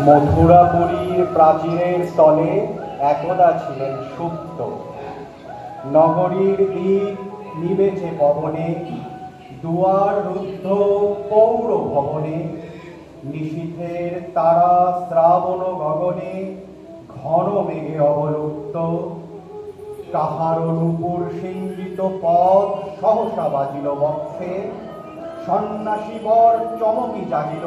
মথুরাপুরীর প্রাচীরের তলে একদা ছিলেন সুপ্ত। নগরীর দিক নিবেছে পবনে দুয়ার রুদ্ধ পৌর ভবনে নিশীথের তারা শ্রাবণ গগনে ঘন মেঘে অবলুপ্ত। কাহারো নূপুর সিঞ্জিত পথ সহসা বাজিল বক্ষে সন্ন্যাসী বর চমকি জাগিল।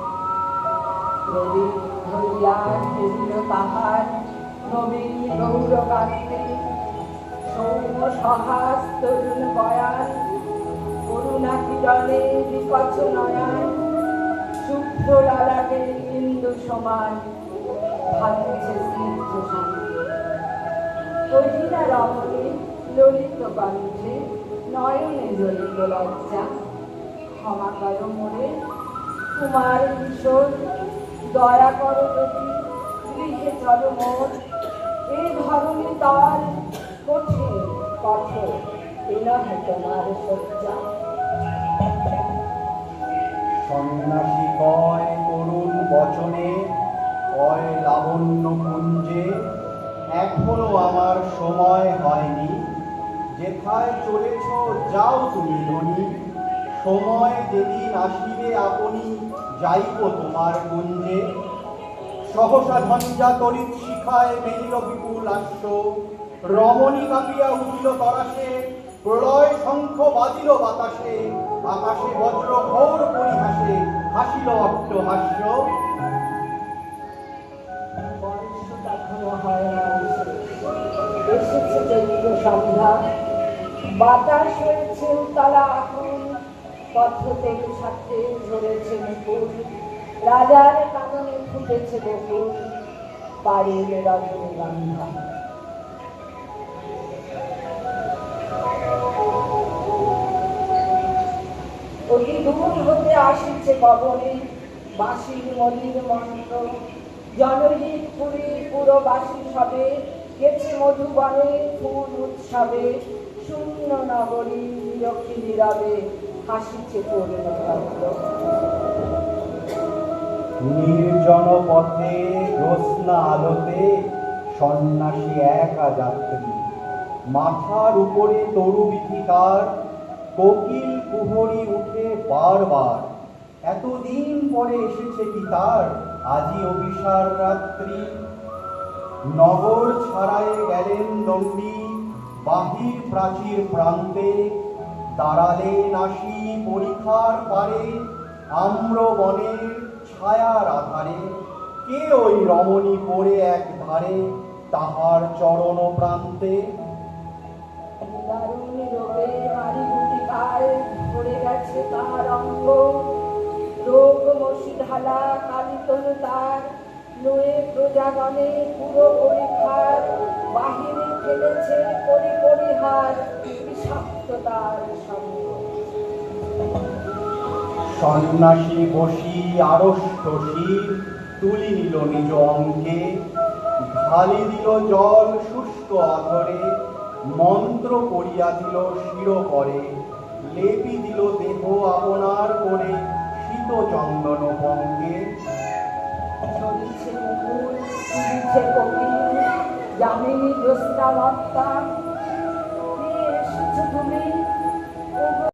রবি ধরিয়া ফেরিল তাহার নবীন গৌরকান্তে সৌম্য সহাস তরুণ বয়ান করুণা কিরণে বিকচ নয়ন শুভ্র লালাটে ইন্দু সমান ভাবিছে স্নিগ্ধ কহিলা রমণী ললিত কণ্ঠে নয়নে জ্বলিত লজ্জা, ক্ষমা করো মোরে তোমার কিশোর দয়া করো যদি গৃহে মোর এই ধরনী তল কঠিন কঠোর এনহে তোমার সজ্জা সন্ন্যাসী কয় করুণ বচনে, কয় লাবণ্য কুঞ্জে এখনও আমার সময় হয়নি। যেথায় চলেছ যাও তুমি রনি সময় যেদিন আসিবে আপনি যাইব তোমার কুঞ্জে সহসা ঝঞ্ঝা তরিত শিখায় মেলিল বিপুল আশ্ব। রমণী কাঁপিয়া উঠিল তরাসে, প্রলয় শঙ্খ বাজিল বাতাসে। আকাশে বজ্র ঘোর পরিহাসে হাসিল অট্ট হাস্য। এসেছে বাতাস হয়েছে উতলা আগুন পথ থেকে সাথে ঝরেছে মুকুল রাজার কাননে ফুটেছে বকুল পাড়ের রজনীগন্ধা অতি দূর হতে আসিছে পবনে বাঁশির মলির মন্ত্র। জনহিত পুরী পুরবাসী সবে গেছে মধুবনে ফুল উৎসবে। শূন্য নগরী নিরক্ষী নীরবে। নির্জন পথে জ্যোৎস্না আলোতে সন্ন্যাসী একা যাত্রী। মাথার উপরে তরু বিথিকার কোকিল কুহরি উঠে বারবার। এতদিন পরে এসেছে কি তার? আজি অভিসার রাত্রি। নগর ছাড়ায় গেলেন দণ্ডী, বাহির প্রাচীর প্রান্তে। দাঁড়ালেন আসি পরীক্ষার পারে আম্র বনের ছায়ার আধারে। কে ওই রমণী পড়ে এক ধারে তাহার চরণ প্রান্তে? দারুণ গেছে প্রজাগণে পুরো পরীক্ষার বাহিরে ফেলেছে পরি সন্ন্যাসী বসি আড়ষ্ট শির তুলি নিল নিজ অঙ্কে ঢালি দিল জল শুষ্ক আধরে, মন্ত্র করিয়া দিল শির করে লেপি দিল দেহ আপনার করে শীত চন্দন মুকুল যামিনী জ্যোৎস্না মত্তা কে এসেছ তুমি ওগো